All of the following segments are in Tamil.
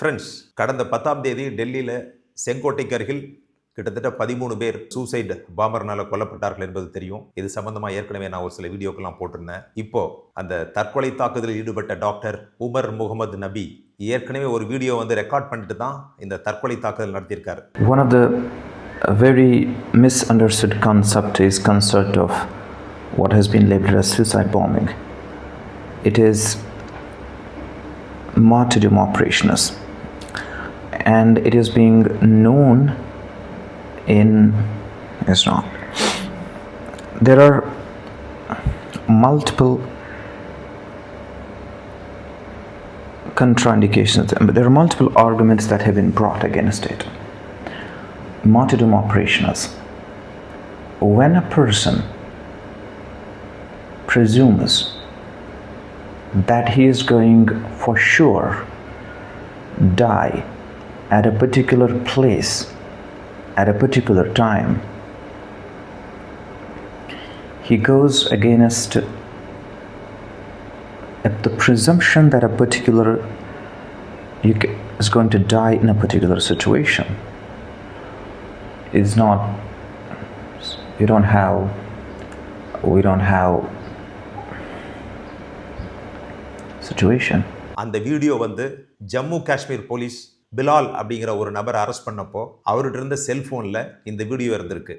ஃப்ரெண்ட்ஸ் கடந்த பத்தாம் தேதி டெல்லியில் செங்கோட்டைக்கு அருகில் கிட்டத்தட்ட பதிமூணு பேர் சூசைட் பாம்பர்னால கொல்லப்பட்டார்கள் என்பது தெரியும். இது சம்பந்தமாக ஏற்கனவே நான் ஒரு சில வீடியோக்கெல்லாம் போட்டிருந்தேன். இப்போ அந்த தற்கொலை தாக்குதலில் ஈடுபட்ட டாக்டர் உமர் முகமது நபி ஏற்கனவே ஒரு வீடியோ வந்து ரெக்கார்ட் பண்ணிட்டு தான் இந்த தற்கொலை தாக்குதல் நடத்தியிருக்காரு. One of the very miss misunderstood concept is concept of what has been label as suicide it is is martyrdom operations and it is being known in Islam. There are multiple contraindications. But there are multiple arguments that have been brought against it martyrdom operations. When a person presumes that he is going for sure die at a particular place at a particular time, he goes against the presumption that a particular you ca- is going to die in a particular situation it's not you don't have we don't have situation அந்த வீடியோ வந்து ஜம்மு காஷ்மீர் போலீஸ் Bilal அப்படிங்கிற ஒரு நபரை அரெஸ்ட் பண்ணப்போ அவர்கிட்ட இருந்த செல்ஃபோனில் இந்த வீடியோ இருந்திருக்கு.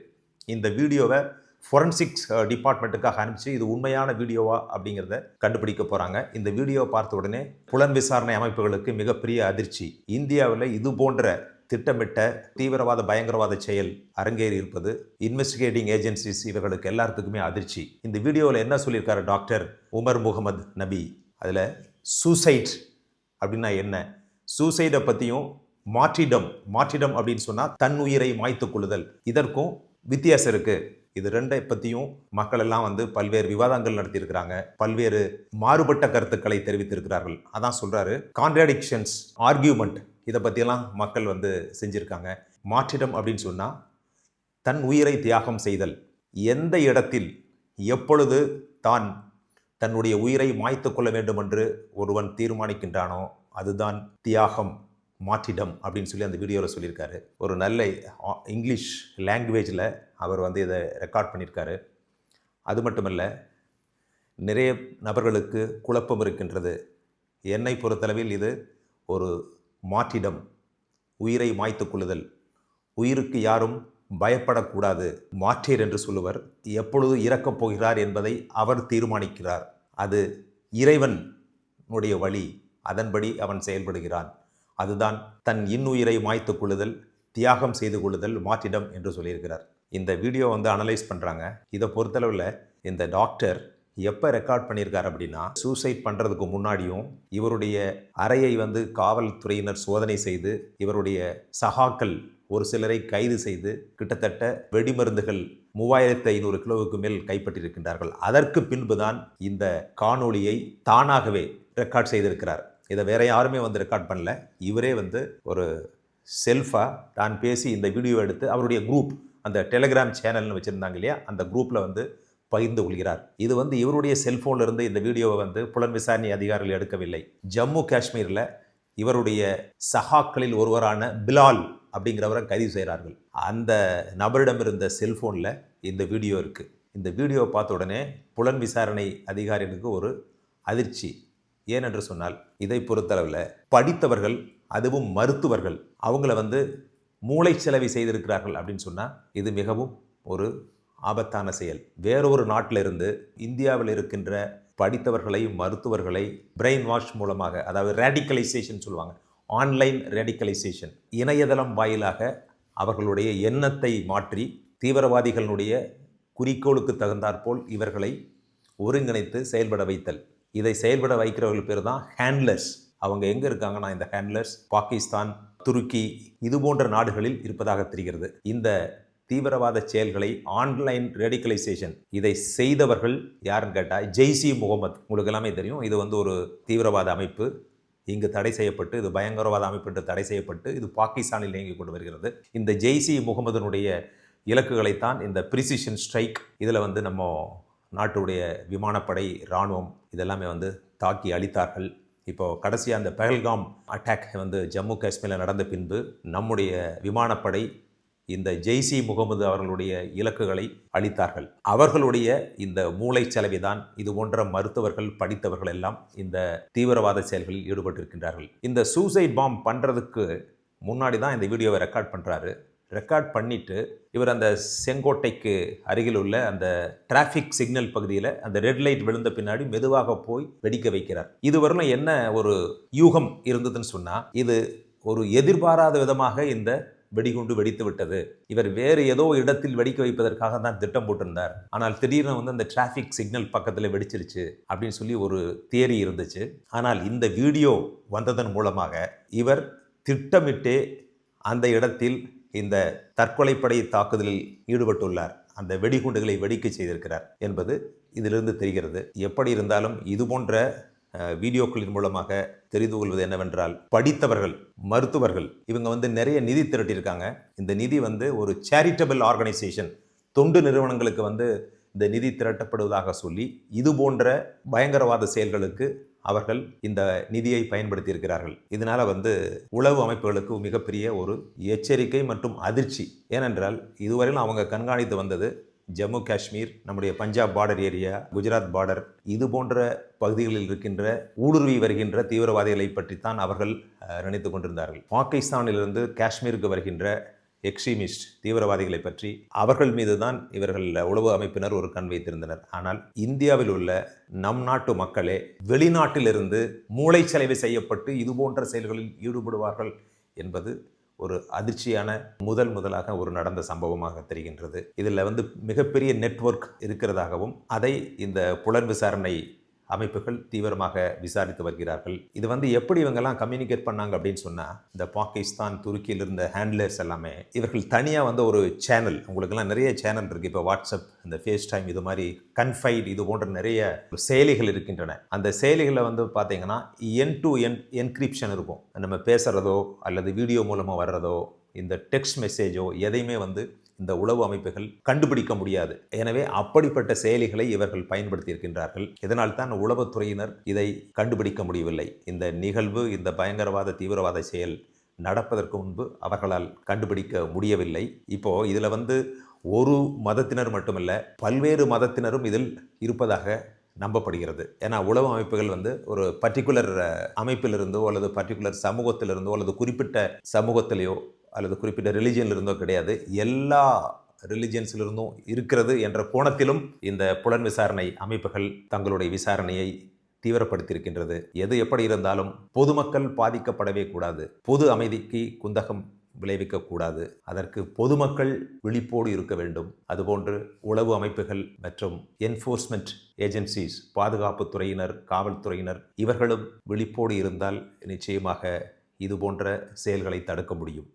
இந்த வீடியோவை ஃபொரன்சிக்ஸ் டிபார்ட்மெண்ட்டுக்காக uh, அனுப்பிச்சு இது உண்மையான வீடியோவா அப்படிங்கிறத கண்டுபிடிக்க போகிறாங்க இந்த வீடியோவை பார்த்த உடனே புலன் விசாரணை அமைப்புகளுக்கு மிகப்பெரிய அதிர்ச்சி. இந்தியாவில் இது போன்ற திட்டமிட்ட தீவிரவாத பயங்கரவாத செயல் அரங்கேறி இருப்பது இன்வெஸ்டிகேட்டிங் ஏஜென்சிஸ் இவர்களுக்கு எல்லாத்துக்குமே அதிர்ச்சி. இந்த வீடியோவில் என்ன சொல்லியிருக்காரு டாக்டர் உமர் முகமது நபி? அதில் சூசைட் அப்படின்னா என்ன? சூசைடை பற்றியும் மாற்றிடம் மாற்றிடம் அப்படின்னு சொன்னால் தன் உயிரை மாய்த்து கொள்ளுதல். இதற்கும் வித்தியாசம் இருக்குது இது ரெண்டை பற்றியும் மக்கள் எல்லாம் வந்து பல்வேறு விவாதங்கள் நடத்தியிருக்கிறாங்க. பல்வேறு மாறுபட்ட கருத்துக்களை தெரிவித்திருக்கிறார்கள். அதான் சொல்கிறாரு கான்ட்ராடிக்ஷன்ஸ் ஆர்கியூமெண்ட் இதை பற்றியெல்லாம் மக்கள் வந்து செஞ்சுருக்காங்க. மாற்றிடம் அப்படின்னு சொன்னால் தன் உயிரை தியாகம் செய்தல். எந்த இடத்தில் எப்பொழுது தான் தன்னுடைய உயிரை மாய்த்து கொள்ள வேண்டும் என்று ஒருவன் தீர்மானிக்கின்றானோ அதுதான் தியாகம் மாற்றிடம் அப்படின்னு சொல்லி அந்த வீடியோவில் சொல்லியிருக்காரு. ஒரு நல்ல இங்கிலீஷ் லாங்குவேஜில் அவர் வந்து இதை ரெக்கார்ட் பண்ணியிருக்காரு. அது மட்டுமல்ல நிறைய நபர்களுக்கு குழப்பம் இருக்கின்றது. என்னை பொறுத்தளவில் இது ஒரு மாற்றிடம் உயிரை மாய்த்து கொள்ளுதல். உயிருக்கு யாரும் பயப்படக்கூடாது. மாற்றீர் என்று சொல்லுவர் எப்பொழுது இறக்கப் போகிறார் என்பதை அவர் தீர்மானிக்கிறார். அது இறைவனுடைய வழி. அதன்படி அவன் செயல்படுகிறான். அதுதான் தன் இன்னுயிரை மாய்த்து கொள்ளுதல் தியாகம் செய்து கொள்ளுதல் மாற்றிடம் என்று சொல்லியிருக்கிறார். இந்த வீடியோ வந்து அனலைஸ் பண்ணுறாங்க இதை பொறுத்தளவில் இந்த டாக்டர் எப்போ ரெக்கார்ட் பண்ணியிருக்கார் அப்படின்னா சூசைட் பண்ணுறதுக்கு முன்னாடியும் இவருடைய அறையை வந்து காவல்துறையினர் சோதனை செய்து இவருடைய சகாக்கள் ஒரு சிலரை கைது செய்து கிட்டத்தட்ட வெடிமருந்துகள் மூவாயிரத்து ஐநூறு கிலோவுக்கு மேல் கைப்பற்றியிருக்கின்றார்கள். அதற்கு பின்புதான் இந்த காணொளியை தானாகவே ரெக்கார்ட் செய்திருக்கிறார். இதை வேற யாருமே வந்து ரெக்கார்ட் பண்ணல. இவரே வந்து ஒரு செல்ஃபாக தான் பேசி இந்த வீடியோ எடுத்து அவருடைய குரூப் அந்த டெலிகிராம் சேனல்னு வச்சுருந்தாங்க இல்லையா? அந்த குரூப்பில் வந்து பகிர்ந்து கொள்கிறார். இது வந்து இவருடைய செல்ஃபோனில் இருந்து இந்த வீடியோவை வந்து புலன் விசாரணை அதிகாரிகள் எடுக்கவில்லை. ஜம்மு காஷ்மீரில் இவருடைய சகாக்களில் ஒருவரான பிலால் அப்படிங்கிறவரை கைது செய்கிறார்கள். அந்த நபரிடம் இருந்த செல்ஃபோனில் இந்த வீடியோ இருக்குது இந்த வீடியோவை பார்த்த உடனே புலன் விசாரணை அதிகாரிகளுக்கு ஒரு அதிர்ச்சி. ஏனென்று சொன்னால் இதை பொறுத்தளவில் படித்தவர்கள் அதுவும் மருத்துவர்கள் அவங்கள வந்து மூளை செலவை செய்திருக்கிறார்கள் அப்படின்னு சொன்னால் இது மிகவும் ஒரு ஆபத்தான செயல். வேறொரு நாட்டிலிருந்து இந்தியாவில் இருக்கின்ற படித்தவர்களை மருத்துவர்களை பிரெயின் வாஷ் மூலமாக அதாவது ரேடிக்கலைசேஷன் சொல்லுவாங்க ஆன்லைன் ரேடிக்கலைசேஷன் இணையதளம் வாயிலாக அவர்களுடைய எண்ணத்தை மாற்றி தீவிரவாதிகளுடைய குறிக்கோளுக்கு தகுந்தாற்போல் இவர்களை ஒருங்கிணைத்து செயல்பட வைத்தல். இதை செயல்பட வைக்கிறவர்கள் பேர் தான் ஹேண்ட்லர்ஸ் அவங்க எங்கே இருக்காங்கன்னா இந்த ஹேண்ட்லர்ஸ் பாகிஸ்தான் துருக்கி இது போன்ற நாடுகளில் இருப்பதாக தெரிகிறது. இந்த தீவிரவாத செயல்களை ஆன்லைன் ரேடிக்கலைசேஷன் இதை செய்தவர்கள் யாருன்னு கேட்டால் ஜெய்சி முகமது. உங்களுக்கு எல்லாமே தெரியும். இது வந்து ஒரு தீவிரவாத அமைப்பு. இங்கு தடை செய்யப்பட்டு இது பயங்கரவாத அமைப்பு என்று தடை செய்யப்பட்டு இது பாகிஸ்தானில் இயங்கிக் கொண்டு வருகிறது. இந்த ஜெய்சி முகமதுனுடைய இலக்குகளைத்தான் இந்த ப்ரிசிஷன் ஸ்ட்ரைக் இதில் வந்து நம்ம நாட்டுடைய விமானப்படை இராணுவம் இதெல்லாமே வந்து தாக்கி அழித்தார்கள். இப்போது கடைசியாக அந்த பெஹல்காம் அட்டாக் வந்து ஜம்மு காஷ்மீரில் நடந்த பின்பு நம்முடைய விமானப்படை இந்த ஜெய்சி முகமது அவர்களுடைய இலக்குகளை அளித்தார்கள் அவர்களுடைய இந்த மூளை தான் இது போன்ற மருத்துவர்கள் படித்தவர்கள் எல்லாம் இந்த தீவிரவாத செயல்களில் ஈடுபட்டிருக்கின்றார்கள். இந்த சூசைட் பாம் பண்ணுறதுக்கு முன்னாடி தான் இந்த வீடியோவை ரெக்கார்ட் பண்ணுறாரு ரெக்கார்ட் பண்ணிவிட்டு இவர் அந்த செங்கோட்டைக்கு அருகில் உள்ள அந்த டிராஃபிக் சிக்னல் பகுதியில் அந்த ரெட் லைட் விழுந்த பின்னாடி மெதுவாக போய் வெடிக்க வைக்கிறார். இதுவரையிலும் என்ன ஒரு யூகம் இருந்ததுன்னு சொன்னால் இது ஒரு எதிர்பாராத விதமாக இந்த வெடிகுண்டு வெடித்து விட்டது. இவர் வேறு ஏதோ இடத்தில் வெடிக்க வைப்பதற்காக தான் திட்டம் போட்டிருந்தார். ஆனால் திடீர்னு வந்து அந்த டிராஃபிக் சிக்னல் பக்கத்தில் வெடிச்சிருச்சு அப்படின்னு சொல்லி ஒரு தியரி இருந்துச்சு. ஆனால் இந்த வீடியோ வந்ததன் மூலமாக இவர் திட்டமிட்டே அந்த இடத்தில் இந்த தற்கொலைப்படை தாக்குதலில் ஈடுபட்டுள்ளார். அந்த வெடிகுண்டுகளை வெடிக்க செய்திருக்கிறார் என்பது இதிலிருந்து தெரிகிறது. எப்படி இருந்தாலும் இது போன்ற வீடியோக்களின் மூலமாக தெரிந்து கொள்வது என்னவென்றால் படித்தவர்கள் மருத்துவர்கள் இவங்க வந்து நிறைய நிதி திரட்டியிருக்காங்க. இந்த நிதி வந்து ஒரு சேரிட்டபிள் ஆர்கனைசேஷன் தொண்டு நிறுவனங்களுக்கு வந்து இந்த நிதி திரட்டப்படுவதாக சொல்லி இது போன்ற பயங்கரவாத செயல்களுக்கு அவர்கள் இந்த நிதியை பயன்படுத்தி இருக்கிறார்கள் இதனால் வந்து உளவு அமைப்புகளுக்கு மிகப்பெரிய ஒரு எச்சரிக்கை மற்றும் அதிர்ச்சி. ஏனென்றால் இதுவரையிலும் அவங்க கண்காணித்து வந்தது ஜம்மு காஷ்மீர் நம்முடைய Punjab border area Gujarat border இது போன்ற பகுதிகளில் இருக்கின்ற ஊடுருவி வருகின்ற தீவிரவாதிகளை பற்றித்தான் அவர்கள் நினைத்து கொண்டிருந்தார்கள். பாகிஸ்தானிலிருந்து காஷ்மீருக்கு வருகின்ற எக்ஸ்ட்ரீமிஸ்ட் தீவிரவாதிகளை பற்றி அவர்கள் மீது தான் இவர்கள் உளவு அமைப்பினர் ஒரு கண் வைத்திருந்தனர். ஆனால் இந்தியாவில் உள்ள நம் நாட்டு மக்களே வெளிநாட்டிலிருந்து மூளைச்சலவை செய்யப்பட்டு இது போன்ற செயல்களில் ஈடுபடுவார்கள் என்பது ஒரு அதிர்ச்சியான முதல் முதலாக ஒரு நடந்த சம்பவமாக தெரிகின்றது. இதில் வந்து மிகப்பெரிய நெட்வொர்க் இருக்கிறதாகவும் அதை இந்த புலன் விசாரணை அமைப்புகள் தீவிரமாக விசாரித்து வருகிறார்கள். இது வந்து எப்படி இவங்கெல்லாம் கம்யூனிகேட் பண்ணாங்க அப்படின்னு சொன்னால் இந்த பாகிஸ்தான் துருக்கியில் இருந்த ஹேண்ட்லர்ஸ் எல்லாமே இவர்கள் தனியாக வந்து ஒரு சேனல் உங்களுக்கெல்லாம் நிறைய சேனல் இருக்குது இப்போ வாட்ஸ்அப் இந்த ஃபேஸ் டைம் இது மாதிரி கன்ஃபைட் இது போன்ற நிறைய செயலிகள் இருக்கின்றன. அந்த செயலிகளில் வந்து பார்த்தீங்கன்னா என் டு என் என்கிரிப்ஷன் இருக்கும். நம்ம பேசுகிறதோ அல்லது வீடியோ மூலமாக வர்றதோ இந்த டெக்ஸ்ட் மெசேஜோ எதையுமே வந்து இந்த உளவு அமைப்புகள் கண்டுபிடிக்க முடியாது. எனவே அப்படிப்பட்ட செயலிகளை இவர்கள் பயன்படுத்தி இருக்கின்றார்கள் இதனால் தான் உளவுத்துறையினர் இதை கண்டுபிடிக்க முடியவில்லை. இந்த நிகழ்வு இந்த பயங்கரவாத தீவிரவாத செயல் நடப்பதற்கு முன்பு அவர்களால் கண்டுபிடிக்க முடியவில்லை. இப்போ இதில் வந்து ஒரு மதத்தினர் மட்டுமல்ல பல்வேறு மதத்தினரும் இதில் இருப்பதாக நம்பப்படுகிறது. ஏன்னா உளவு அமைப்புகள் வந்து ஒரு பர்டிகுலர் அமைப்பிலிருந்தோ அல்லது பர்டிகுலர் சமூகத்திலிருந்தோ அல்லது குறிப்பிட்ட சமூகத்திலேயோ அல்லது குறிப்பிட்ட ரிலிஜியன்ல இருந்தோ கிடையாது. எல்லா ரிலிஜியன்ஸிலிருந்தும் இருக்கிறது என்ற கோணத்திலும் இந்த புலன் விசாரணை அமைப்புகள் தங்களுடைய விசாரணையை தீவிரப்படுத்தியிருக்கின்றது. எது எப்படி இருந்தாலும் பொதுமக்கள் பாதிக்கப்படவே கூடாது. பொது அமைதிக்கு குந்தகம் விளைவிக்கக்கூடாது அதற்கு பொதுமக்கள் விழிப்போடு இருக்க வேண்டும். அதுபோன்று உளவு அமைப்புகள் மற்றும் என்ஃபோர்ஸ்மெண்ட் ஏஜென்சிஸ் பாதுகாப்பு துறையினர் காவல்துறையினர் இவர்களும் விழிப்போடு இருந்தால் நிச்சயமாக இதுபோன்ற செயல்களை தடுக்க முடியும்.